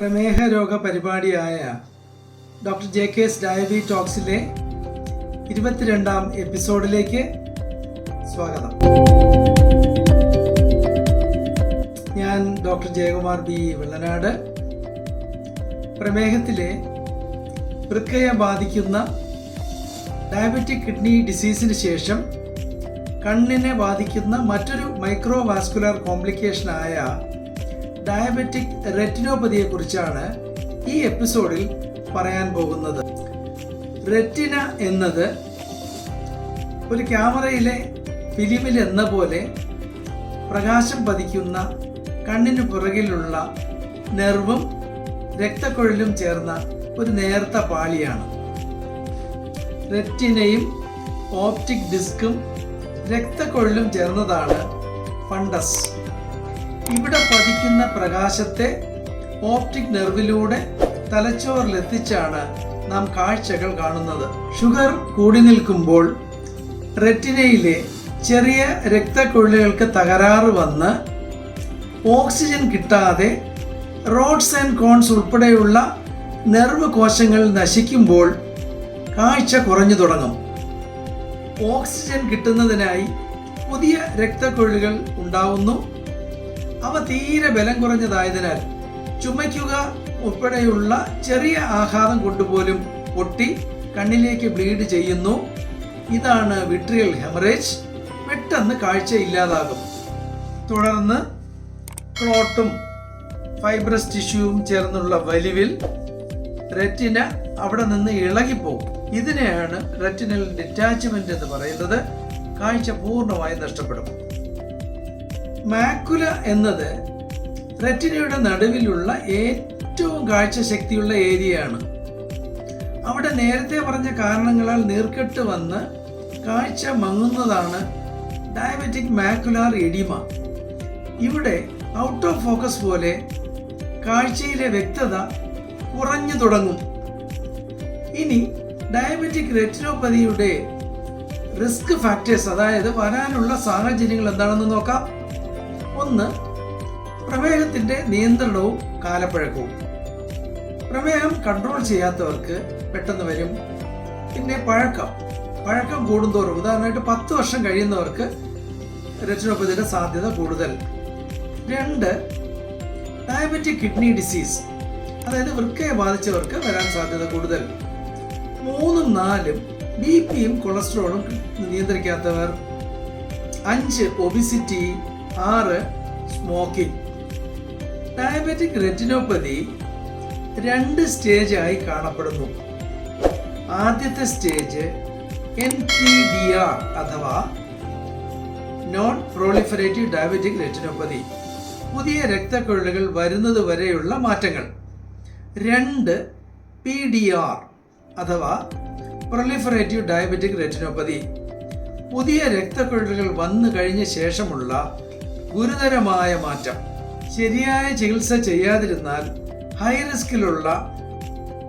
പ്രമേഹ രോഗ പരിപാടിയായ ഡോക്ടർ ജെ കെ എസ് ഡയബി ടോക്സിലെ ഇരുപത്തിരണ്ടാം എപ്പിസോഡിലേക്ക് സ്വാഗതം. ഞാൻ ഡോക്ടർ ജയകുമാർ ബി വെള്ളനാട്. പ്രമേഹത്തിലെ വൃക്കയെ ബാധിക്കുന്ന ഡയബറ്റിക് കിഡ്നി ഡിസീസിന് ശേഷം കണ്ണിനെ ബാധിക്കുന്ന മറ്റൊരു മൈക്രോ വാസ്കുലർ കോംപ്ലിക്കേഷനായ ഡയബറ്റിക് റെറ്റിനോപ്പതിയെ കുറിച്ചാണ് ഈ എപ്പിസോഡിൽ പറയാൻ പോകുന്നത്. റെറ്റിന എന്നത് ഒരു ക്യാമറയിലെ ഫിലിമിൽ എന്ന പോലെ പ്രകാശം പതിക്കുന്ന കണ്ണിന് പുറകിലുള്ള നെർവും രക്തക്കൊഴലും ചേർന്ന ഒരു നേർത്ത പാളിയാണ്. റെറ്റിനയും ഓപ്റ്റിക് ഡിസ്കും രക്തക്കൊഴലും ചേർന്നതാണ് ഫണ്ടസ്. ഇവിടെ പതിക്കുന്ന പ്രകാശത്തെ ഓപ്റ്റിക് നെർവിലൂടെ തലച്ചോറിലെത്തിച്ചാണ് നാം കാഴ്ചകൾ കാണുന്നത്. ഷുഗർ കൂടി നിൽക്കുമ്പോൾ റെറ്റിനയിലെ ചെറിയ രക്തക്കൊഴിലുകൾക്ക് തകരാറ് വന്ന് ഓക്സിജൻ കിട്ടാതെ റോഡ്സ് ആൻഡ് കോൺസ് ഉൾപ്പെടെയുള്ള നെർവ് കോശങ്ങൾ നശിക്കുമ്പോൾ കാഴ്ച കുറഞ്ഞു തുടങ്ങും. ഓക്സിജൻ കിട്ടുന്നതിനായി പുതിയ രക്തക്കൊഴിലുകൾ ഉണ്ടാവുന്നു. അവ തീരെ ബലം കുറഞ്ഞതായതിനാൽ ചുമയ്ക്കുക ഉൾപ്പെടെയുള്ള ചെറിയ ആഘാതം കൊണ്ടുപോലും പൊട്ടി കണ്ണിലേക്ക് ബ്ലീഡ് ചെയ്യുന്നു. ഇതാണ് വിട്രിയൽ ഹെമറേജ്. പെട്ടെന്ന് കാഴ്ച ഇല്ലാതാകും തുടർന്ന് ക്ലോട്ടും ഫൈബ്രസ് ടിഷ്യൂവും ചേർന്നുള്ള വലിവിൽ റെറ്റിന അവിടെ നിന്ന് ഇളകിപ്പോകും. ഇതിനെയാണ് റെറ്റിനൽ ഡിറ്റാച്ച്മെന്റ് എന്ന് പറയുന്നത്. കാഴ്ച പൂർണമായി നഷ്ടപ്പെടും. മാക്കുല എന്നത് റെറ്റിനയുടെ നടുവിലുള്ള ഏറ്റവും കാഴ്ചശക്തിയുള്ള ഏരിയയാണ്. അവിടെ നേരത്തെ പറഞ്ഞ കാരണങ്ങളാൽ നീർക്കെട്ട് വന്ന് കാഴ്ച മങ്ങുന്നതാണ് ഡയബറ്റിക് മാക്കുലാർ എഡിമ. ഇവിടെ ഔട്ട് ഓഫ് ഫോക്കസ് പോലെ കാഴ്ചയിലെ വ്യക്തത കുറഞ്ഞു തുടങ്ങും. ഇനി ഡയബറ്റിക് റെറ്റിനോപ്പതിയുടെ റിസ്ക് ഫാക്ടേഴ്സ് അതായത് വരാനുള്ള സാഹചര്യങ്ങൾ എന്താണെന്ന് നോക്കാം. ഒന്ന് പ്രമേഹത്തിന്റെ നിയന്ത്രണവും കാലപ്പഴക്കവും. പ്രമേഹം കൺട്രോൾ ചെയ്യാത്തവർക്ക് പെട്ടെന്ന് വരും. പിന്നെ പഴക്കം. പഴക്കം കൂടുന്തോറും ഉദാഹരണമായിട്ട് പത്ത് വർഷം കഴിയുന്നവർക്ക് റെറ്റിനോപ്പതിയുടെ സാധ്യത കൂടുതൽ. രണ്ട് ഡയബറ്റിക് കിഡ്നി ഡിസീസ് അതായത് വൃക്കയെ ബാധിച്ചവർക്ക് വരാൻ സാധ്യത കൂടുതൽ. മൂന്നും നാലും ബി പിയും കൊളസ്ട്രോളും നിയന്ത്രിക്കാത്തവർ. അഞ്ച് ഒബിസിറ്റി ആറ് സ്മോക്കിംഗ് ഡയബറ്റിക് റെറ്റിനോപ്പതി രണ്ട് സ്റ്റേജ് ആയി കാണപ്പെടുന്നു. ആദ്യത്തെ stage N P D R അഥവാ നോൺ പ്രോളിഫറേറ്റീവ് ഡയബറ്റിക് റെറ്റിനോപ്പതി പുതിയ രക്തക്കൊഴലുകൾ വരുന്നത് വരെയുള്ള മാറ്റങ്ങൾ. രണ്ട് പി ഡി ആർ അഥവാ പ്രൊലിഫറേറ്റീവ് ഡയബറ്റിക് റെറ്റിനോപ്പതി പുതിയ രക്തക്കൊഴലുകൾ വന്നു കഴിഞ്ഞ ശേഷമുള്ള ഗുരുതരമായ മാറ്റം. ശരിയായ ചികിത്സ ചെയ്യാതിരുന്നാൽ ഹൈ റിസ്കിലുള്ള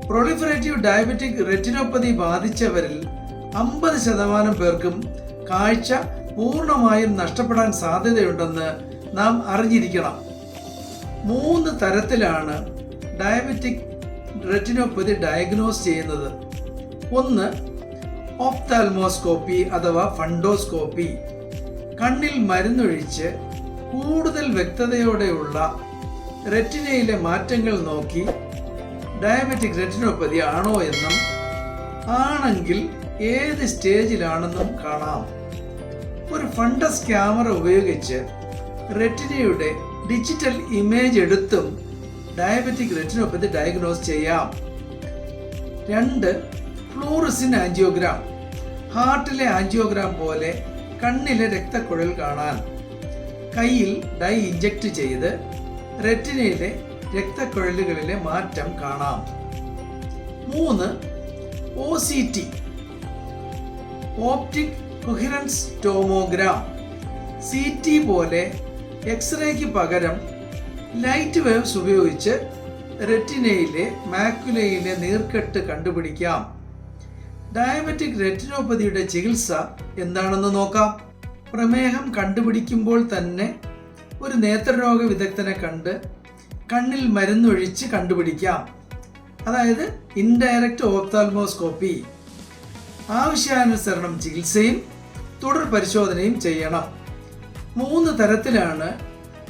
പ്രൊളിഫറേറ്റീവ് ഡയബറ്റിക് റെറ്റിനോപ്പതി ബാധിച്ചവരിൽ അമ്പത് ശതമാനം പേർക്കും കാഴ്ച പൂർണമായും നഷ്ടപ്പെടാൻ സാധ്യതയുണ്ടെന്ന് നാം അറിഞ്ഞിരിക്കണം. മൂന്ന് തരത്തിലാണ് ഡയബറ്റിക് റെറ്റിനോപ്പതി ഡയഗ്നോസ് ചെയ്യുന്നത്. ഒന്ന് ഓപ്താൽമോസ്കോപ്പി അഥവാ ഫണ്ടോസ്കോപ്പി കണ്ണിൽ മരുന്നൊഴിച്ച് കൂടുതൽ വ്യക്തതയോടെയുള്ള റെറ്റിനയിലെ മാറ്റങ്ങൾ നോക്കി ഡയബറ്റിക് റെറ്റിനോപ്പതി ആണോ എന്നും ആണെങ്കിൽ ഏത് സ്റ്റേജിലാണെന്നും കാണാം. ഒരു ഫണ്ടസ് ക്യാമറ ഉപയോഗിച്ച് റെറ്റിനയുടെ ഡിജിറ്റൽ ഇമേജ് എടുത്തും ഡയബറ്റിക് റെറ്റിനോപ്പതി ഡയഗ്നോസ് ചെയ്യാം. രണ്ട് ഫ്ലൂറിസിൻ ആൻജിയോഗ്രാം. ഹാർട്ടിലെ ആൻജിയോഗ്രാം പോലെ കണ്ണിലെ രക്തക്കുഴൽ കാണാൻ. കയ്യിൽ ഡൈ ഇഞ്ചക്ട് ചെയ്ത് റെറ്റിനയിലെ രക്തക്കുഴലുകളിലെ മാറ്റം കാണാം. മൂന്ന് O C T optic coherence tomogram C T പോലെ എക്സ്റേക്ക് പകരം ലൈറ്റ് വേവ്സ് ഉപയോഗിച്ച് റെറ്റിനയിലെ മാക്കുലയിലെ നീർക്കെട്ട് കണ്ടുപിടിക്കാം. ഡയബറ്റിക് റെറ്റിനോപ്പതിയുടെ ചികിത്സ എന്താണെന്ന് നോക്കാം. പ്രമേഹം കണ്ടുപിടിക്കുമ്പോൾ തന്നെ ഒരു നേത്രരോഗ വിദഗ്ധനെ കണ്ട് കണ്ണിൽ മരുന്നൊഴിച്ച് കണ്ടുപിടിക്കാം. അതായത് ഇൻഡയറക്റ്റ് ഓപ്താൽമോസ്കോപ്പി ആവശ്യാനുസരണം ചികിത്സയും തുടർ പരിശോധനയും ചെയ്യണം. മൂന്ന് തരത്തിലാണ്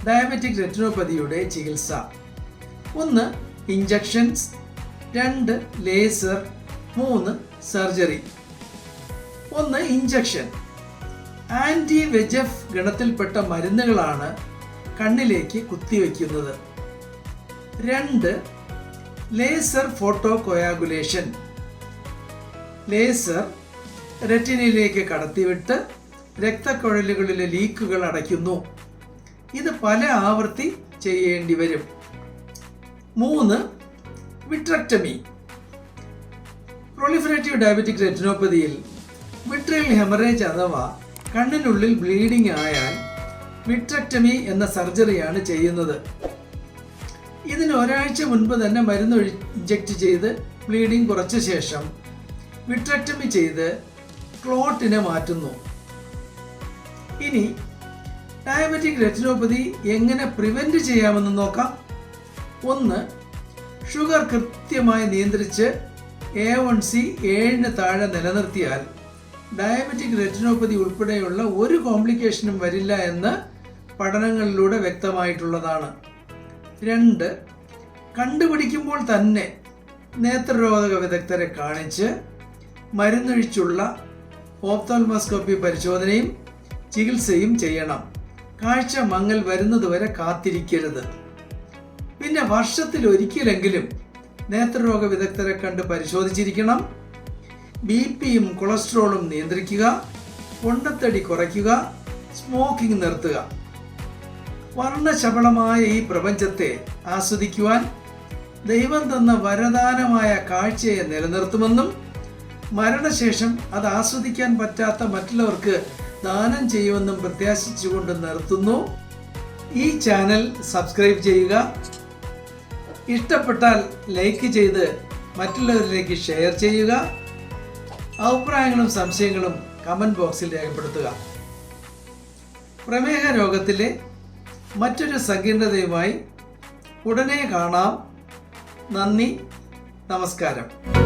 ഡയബറ്റിക് റെറ്റിനോപ്പതിയുടെ ചികിത്സ. ഒന്ന് ഇഞ്ചക്ഷൻസ് രണ്ട് ലേസർ മൂന്ന് സർജറി ഒന്ന് ഇഞ്ചക്ഷൻ ആന്റി വെജഫ് ഗണത്തിൽപ്പെട്ട മരുന്നുകളാണ് കണ്ണിലേക്ക് കുത്തിവെക്കുന്നത്. രണ്ട് ലേസർ ഫോട്ടോ കൊയാഗുലേഷൻ ലേസർ റെറ്റിനയിലേക്ക് കടത്തിവിട്ട് രക്തക്കുഴലുകളിലെ ലീക്കുകൾ അടയ്ക്കുന്നു. ഇത് പല ആവർത്തി ചെയ്യേണ്ടി വരും. മൂന്ന് വിട്രക്ടമി. പ്രൊളിഫറേറ്റീവ് ഡയബറ്റിക് റെറ്റിനോപ്പതിയിൽ വിട്രിയൽ ഹെമറേജ് അഥവാ കണ്ണിനുള്ളിൽ ബ്ലീഡിംഗ് ആയാൽ വിട്രക്ടമി എന്ന സർജറിയാണ് ചെയ്യുന്നത്. ഇതിന് ഒരാഴ്ച മുൻപ് തന്നെ മരുന്ന് ഇഞ്ചക്ട് ചെയ്ത് ബ്ലീഡിംഗ് കുറച്ച ശേഷം വിട്രക്ടമി ചെയ്ത് ക്ലോട്ടിനെ മാറ്റുന്നു. ഇനി ഡയബറ്റിക് റെറ്റിനോപ്പതി എങ്ങനെ പ്രിവെന്റ് ചെയ്യാമെന്ന് നോക്കാം. ഒന്ന് ഷുഗർ കൃത്യമായി നിയന്ത്രിച്ച് എ വൺ സി ഏഴിന് താഴെ നിലനിർത്തിയാൽ ഡയബറ്റിക് റെറ്റിനോപ്പതി ഉൾപ്പെടെയുള്ള ഒരു കോംപ്ലിക്കേഷനും വരില്ല എന്ന് പഠനങ്ങളിലൂടെ വ്യക്തമായിട്ടുള്ളതാണ്. രണ്ട് കണ്ടുപിടിക്കുമ്പോൾ തന്നെ നേത്രരോധക വിദഗ്ധരെ കാണിച്ച് മരുന്നൊഴിച്ചുള്ള ഓപ്തോൽമോസ്കോപ്പി പരിശോധനയും ചികിത്സയും ചെയ്യണം. കാഴ്ച മങ്ങൽ വരുന്നതുവരെ കാത്തിരിക്കരുത്. പിന്നെ വർഷത്തിൽ ഒരിക്കലെങ്കിലും നേത്രരോഗ വിദഗ്ധരെ കണ്ട് പരിശോധിച്ചിരിക്കണം. ബി പിയും കൊളസ്ട്രോളും നിയന്ത്രിക്കുക പൊണ്ടത്തടി കുറയ്ക്കുക സ്മോക്കിംഗ് നിർത്തുക. വർണശബളമായ ഈ പ്രപഞ്ചത്തെ ആസ്വദിക്കുവാൻ ദൈവം തന്ന വരദാനമായ കാഴ്ചയെ നിലനിർത്തുമെന്നും മരണശേഷം അത് ആസ്വദിക്കാൻ പറ്റാത്ത മറ്റുള്ളവർക്ക് ദാനം ചെയ്യുമെന്നും പ്രത്യാശിച്ചുകൊണ്ട് നിർത്തുന്നു. ഈ ചാനൽ സബ്സ്ക്രൈബ് ചെയ്യുക. ഇഷ്ടപ്പെട്ടാൽ ലൈക്ക് ചെയ്ത് മറ്റുള്ളവരിലേക്ക് ഷെയർ ചെയ്യുക. അഭിപ്രായങ്ങളും സംശയങ്ങളും കമന്റ് ബോക്സിൽ രേഖപ്പെടുത്തുക. പ്രമേഹ രോഗത്തിലെ മറ്റൊരു സങ്കീർണതയുമായി ഉടനെ കാണാം. നന്ദി നമസ്കാരം.